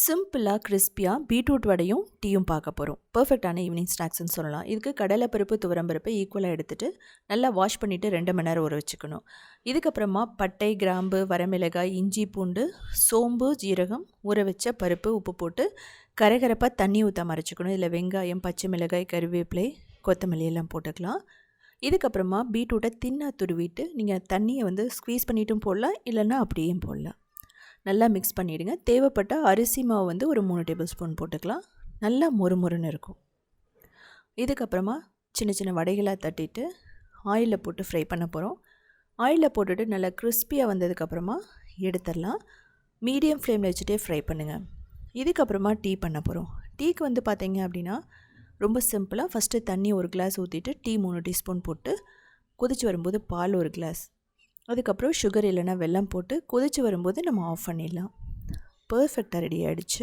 சிம்பிளாக கிறிஸ்பியாக பீட்ரூட் வடையும் டீயும் பார்க்க போகிறோம் பர்ஃபெக்டான ஈவினிங் ஸ்நாக்ஸ்னு சொல்லலாம். இதுக்கு கடலைப்பருப்பு துவரம்பருப்பு ஈக்குவலாக எடுத்துகிட்டு நல்லா வாஷ் பண்ணிவிட்டு ரெண்டு மணி நேரம் ஊற வச்சுக்கணும். இதுக்கப்புறமா பட்டை கிராம்பு வரமிளகாய் இஞ்சி பூண்டு சோம்பு ஜீரகம் ஊற வச்ச பருப்பு உப்பு போட்டு கரகரப்பாக தண்ணி ஊற்ற மறைச்சிக்கணும். இதில் வெங்காயம் பச்சை மிளகாய் கருவேப்பிலை கொத்தமல்லி எல்லாம் போட்டுக்கலாம். இதுக்கப்புறமா பீட்ரூட்டை தின்னாக துருவிட்டு நீங்கள் தண்ணியை வந்து ஸ்க்வீஸ் பண்ணிட்டும் போடலாம் இல்லைன்னா அப்படியும் போடலாம். நல்லா மிக்ஸ் பண்ணிவிடுங்க தேவைப்பட்ட அரிசி மாவு வந்து ஒரு மூணு டேபிள் ஸ்பூன் போட்டுக்கலாம். நல்லா மொறு மொறுன்னு இருக்கும். இதுக்கப்புறமா சின்ன சின்ன வடைகளாக தட்டிட்டு ஆயிலில் போட்டு ஃப்ரை பண்ண போகிறோம் ஆயிலில் போட்டுட்டு நல்லா கிறிஸ்பியாக வந்ததுக்கப்புறமா எடுத்துடலாம். மீடியம் ஃப்ளேமில் வச்சுட்டே ஃப்ரை பண்ணுங்கள் இதுக்கப்புறமா டீ பண்ண போகிறோம் டீக்கு வந்து பார்த்திங்க அப்படின்னா ரொம்ப சிம்பிளாக ஃபஸ்ட்டு தண்ணி ஒரு கிளாஸ் ஊற்றிட்டு டீ மூணு டீஸ்பூன் போட்டு கொதிச்சு வரும்போது பால் ஒரு கிளாஸ் அதுக்கப்புறம் சுகர் இல்லைன்னா வெல்லம் போட்டு கொதித்து வரும்போது நம்ம ஆஃப் பண்ணிடலாம். பர்ஃபெக்டாக ரெடி ஆகிடுச்சு